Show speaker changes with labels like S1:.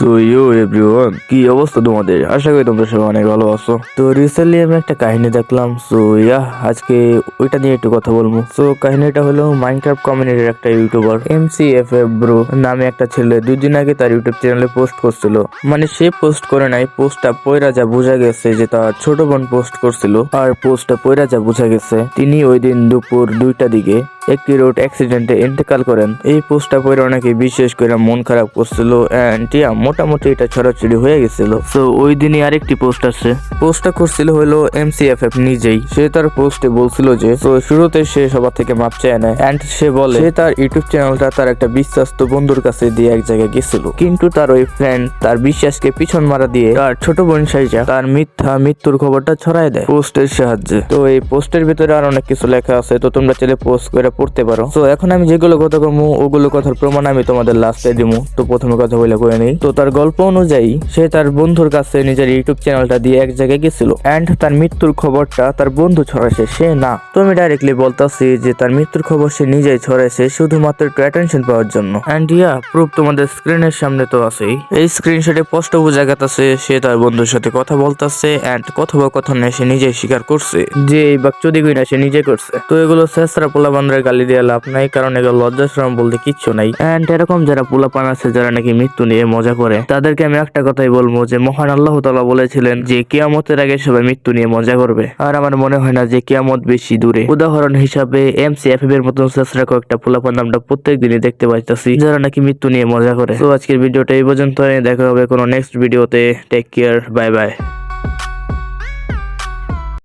S1: So you everyone কি অবস্থা তোমাদের? আশা করি তোমরা সবাই অনেক ভালো আছো। তো রিসেন্টলি আমি একটা কাহিনী দেখলাম। সো ইয়া আজকে ওইটা নিয়ে একটু কথা বলব। সো কাহিনীটা হলো মাইনক্রাফট কমিউনিটির একটা YouTuber M C F F bro নামে একটা ছেলে দুই দিন আগে তার ইউটিউব চ্যানেলে পোস্ট করছিল। মানে সে পোস্ট করে নাই পোস্টটা পয়রা যা বোঝা গেছে যে তার ছোট বোন পোস্ট করছিল। আর পোস্টটা পয়রা যা বোঝা গেছে, তিনি ওই দিন দুপুর দুইটা দিকে একটি রোড অ্যাক্সিডেন্টে ইন্তেকাল করেন। এই পোস্টটা পরে অনেকে বিশেষ করে মন খারাপ করছিল and yeah, মোটামুটি এটা ছড়াছড়ি হয়ে গেছিল। তো ওই দিনই আরেকটি পোস্ট আছে পোস্টটা করছিল হলো এমসিএফএফ নিজেই। সে তার পোস্টে বলছিল যে তো শুরুতে সে সবার থেকে মাপ চায় নেয়। এন্ড সে বলে সে তার ইউটিউব চ্যানেলটা তার একটা বিশ্বাস্ত বন্ধুর কাছে দিয়ে এক জায়গায় গেছিল। কিন্তু তার ওই ফ্রেন্ড তার বিশ্বাসকে পিছন মারা দিয়ে তার ছোট বোন সাইজা তার মিথ্যা মৃত্যুর খবরটা ছড়ায় দেয় পোস্টের সাহায্যে। তো এই পোস্টের ভিতরে আর অনেক কিছু লেখা আছে তো তোমরা চাইলে পোস্ট করে পড়তে পারো। তো এখন আমি যেগুলো কথা কমু ওগুলো কথার প্রমাণ আমি তোমাদের লাস্টে দিমু। তো প্রথমে কথা বলে করে নেই। তো তার গল্প অনুযায়ী, সে তার বন্ধুর কাছে নিজের ইউটিউব চ্যানেলটা দিয়ে এক জায়গায় গেছিল। এন্ড তার মৃত্যুর খবরটা তার বন্ধু ছড়াইছে, সে না। তো আমি ডাইরেক্টলি বলতাছি যে তার মৃত্যুর খবর সে নিজেই ছড়াইছে, শুধুমাত্র একটু অ্যাটেনশন পাওয়ার জন্য। এন্ড ইয়া প্রুফ তোমাদের স্ক্রিনের সামনে তো আছেই। এই স্ক্রিনশটে স্পষ্ট বোঝা গেছে সে তার বন্ধুর সাথে কথা বলতাছে এন্ড কথোপকথনে সে নিজেই স্বীকার করছে। যে এই বাকচুদি না সে নিজে করছে। তো এগুলো শেষরা পোলা বান্ধার গালি দিয়ে লাভ নাই, কারণ এগুলো লজ্জাশ্রম বলতে কিচ্ছু নাই। এন্ড এরকম যারা পোলাপান আছে, যারা নাকি মৃত্যু নিয়ে মজা করে, তাদেরকে আমি একটা কথাই বলব যে, মহান আল্লাহ তালা বলেছিলেন যে, কিয়ামতের আগে সবাই মৃত্যু নিয়ে মজা করবে। আর আমার মনে হয় না যে, কিয়ামত বেশি দূরে। উদাহরণ হিসাবে এম সি এফ এর মতন শেষরা কয়েকটা পোলাপান আমরা প্রত্যেক দিনই দেখতে পাইতেছি, যারা নাকি মৃত্যু নিয়ে মজা করে। তো আজকের ভিডিওটা এই পর্যন্ত দেখা হবে কোনো নেক্সট ভিডিওতে টেক কেয়ার বাই বাই